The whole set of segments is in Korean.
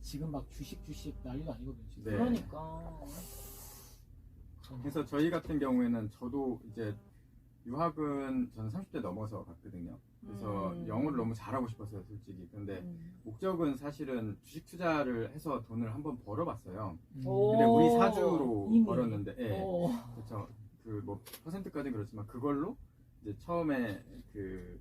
지금 막 주식 주식 난리도 아니거든요. 지금. 네. 그러니까. 그래서 저희 같은 경우에는 저도 이제 유학은 저는 30대 넘어서 갔거든요. 그래서 음. 영어를 너무 잘하고 싶었어요, 솔직히. 근데 음. 목적은 사실은 주식 투자를 해서 돈을 한번 벌어봤어요. 음. 오. 근데 우리 사주로 이미. 벌었는데, 예. 어. 그렇죠. 그 뭐 퍼센트까지는 그렇지만 그걸로 이제 처음에 그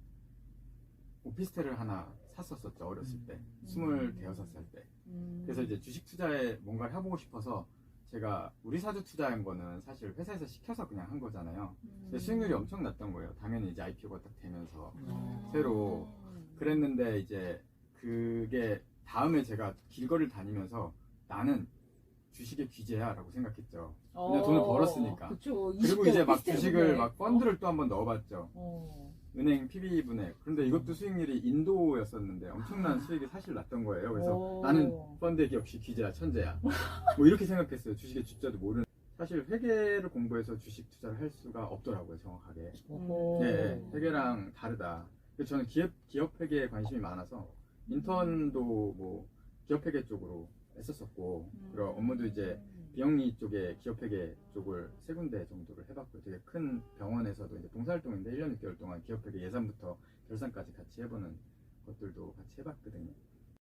오피스텔을 하나 샀었었죠 어렸을 때, 음. 스물 대여섯 살 때. 음. 그래서 이제 주식 투자에 뭔가를 해보고 싶어서 제가 우리 사주 투자한 거는 사실 회사에서 시켜서 그냥 한 거잖아요. 근데 수익률이 엄청 났던 거예요. 당연히 이제 IPO가 딱 되면서 어. 새로 그랬는데 이제 그게 다음에 제가 길거리를 다니면서 나는 주식의 귀재야라고 생각했죠. 그냥 돈을 벌었으니까. 어. 그쵸. 그리고 20대 이제 막 주식을. 막 펀드를 또 한번 넣어봤죠. 어. 은행 PB 분해. 그런데 이것도 수익률이 인도였었는데 엄청난 수익이 사실 났던 거예요. 그래서 오. 나는 펀드의 역시 귀재야, 천재야. 뭐 이렇게 생각했어요. 주식의 주자도 모르는. 사실 회계를 공부해서 주식 투자를 할 수가 없더라고요, 정확하게. 네, 회계랑 다르다. 그래서 저는 기업, 기업 회계에 관심이 많아서 인턴도 뭐 기업 회계 쪽으로 했었었고, 그리고 업무도 이제 비영리 쪽에 기업 회계 쪽을 세 군데 정도를 해봤고요. 되게 큰 병원에서도 이제 봉사활동인데 1년 6개월 동안 기업 회계 예산부터 결산까지 같이 해보는 것들도 같이 해봤거든요.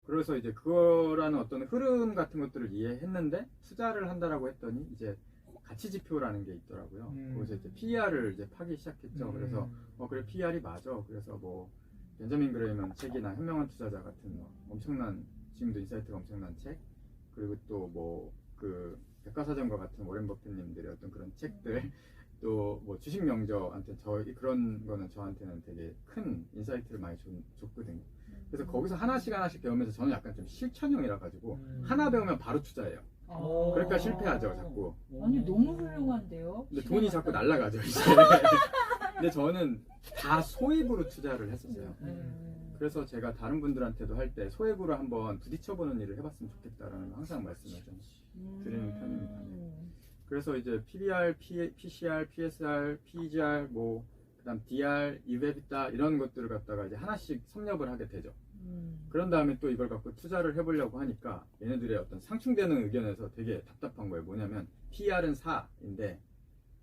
그래서 이제 그거라는 어떤 흐름 같은 것들을 이해했는데 투자를 한다라고 했더니 이제 가치 지표라는 게 있더라고요. 음. 거기서 이제 PER을 이제 파기 시작했죠. 그래서 어 그래 PER이 맞아. 그래서 뭐 벤자민 그레이먼 책이나 현명한 투자자 같은 뭐 엄청난 지금도 인사이트가 엄청난 책 그리고 또 뭐 그 백과사전과 같은 워렌 버핏님들의 어떤 그런 책들 또 뭐 주식 명저한테 저 그런 거는 저한테는 되게 큰 인사이트를 많이 줬, 줬거든요. 그래서 거기서 하나씩 하나씩 배우면서 저는 약간 좀 실천형이라 가지고 음. 하나 배우면 바로 투자해요. 어. 그러니까 실패하죠 자꾸. 아니 너무 훌륭한데요. 근데 돈이 자꾸 날라가죠 이제. 근데 저는 다 소액으로 투자를 했었어요. 음. 그래서 제가 다른 분들한테도 할 때 소액으로 한번 부딪혀보는 일을 해봤으면 좋겠다라는 거 항상 말씀을 좀 드리는 편입니다. 음. 그래서 이제 PBR, P, PCR, PSR, PEGR, 뭐 그다음 DR, EBITA 이런 것들을 갖다가 이제 하나씩 섭렵을 하게 되죠. 음. 그런 다음에 또 이걸 갖고 투자를 해보려고 하니까 얘네들의 어떤 상충되는 의견에서 되게 답답한 거예요. 뭐냐면 PER은 4인데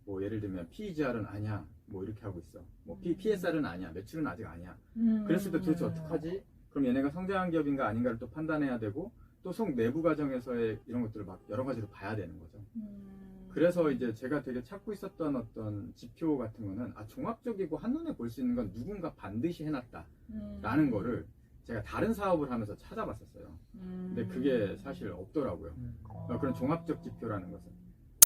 뭐 예를 들면 PEGR은 아니야. 뭐 이렇게 하고 있어. 뭐 P, PSR은 아니야. 매출은 아직 아니야. 음. 그랬을 때 도대체 어떡하지? 그럼 얘네가 성장한 기업인가 아닌가를 또 판단해야 되고 또 속 내부 과정에서의 이런 것들을 막 여러 가지로 봐야 되는 거죠. 음. 그래서 이제 제가 되게 찾고 있었던 어떤 지표 같은 거는 아 종합적이고 한눈에 볼 수 있는 건 누군가 반드시 해놨다라는 음. 거를 제가 다른 사업을 하면서 찾아봤었어요. 음. 근데 그게 사실 없더라고요. 음. 그러니까 그런 종합적 지표라는 것은.